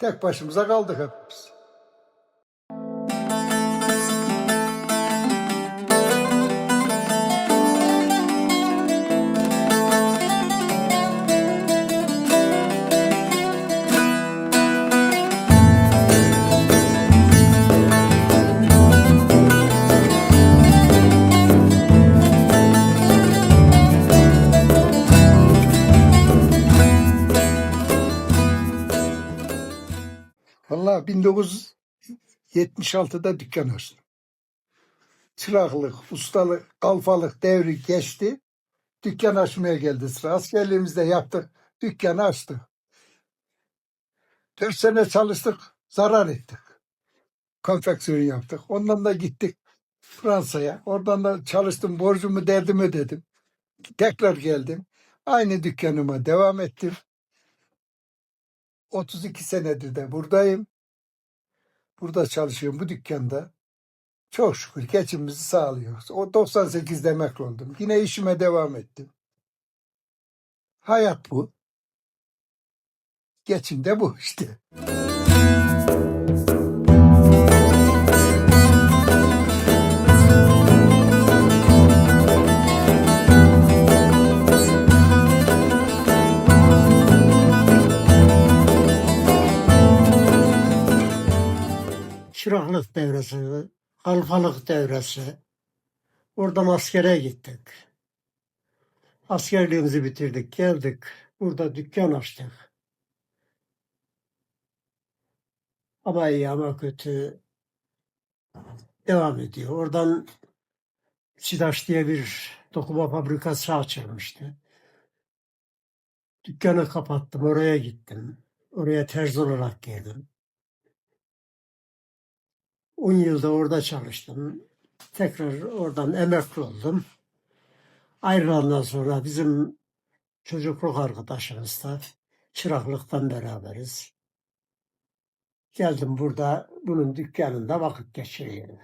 Tek başımıza kaldık hepimiz. Vallahi 1976'da dükkan açtım. Çıraklık, ustalık, kalfalık devri geçti. Dükkan açmaya geldi sıra. Askerliğimizde yaptık. Dükkanı açtık. Dört sene çalıştık. Zarar ettik. Konfeksiyon yaptık. Ondan da gittik Fransa'ya. Oradan da çalıştım. Borcumu derdimi ödedim. Tekrar geldim. Aynı dükkanıma devam ettim. 32 senedir de buradayım. Burada çalışıyorum bu dükkanda. Çok şükür geçimimizi sağlıyoruz. O 98'de emekli oldum. Yine işime devam ettim. Hayat bu. Geçim de bu işte. Çıraklık devresi, alfalık devresi. Oradan askere gittik. Askerliğimizi bitirdik, geldik. Burada dükkan açtık. Ama iyi ama kötü devam ediyor. Oradan Sidaş diye bir dokuma fabrikası açılmıştı. Dükkanı kapattım, oraya gittim. Oraya terzi olarak girdim. 10 yılda orada çalıştım. Tekrar oradan emekli oldum. Ayrılandan sonra bizim çocukluk arkadaşımız da çıraklıktan beraberiz. Geldim burada bunun dükkanında vakit geçiriyorum.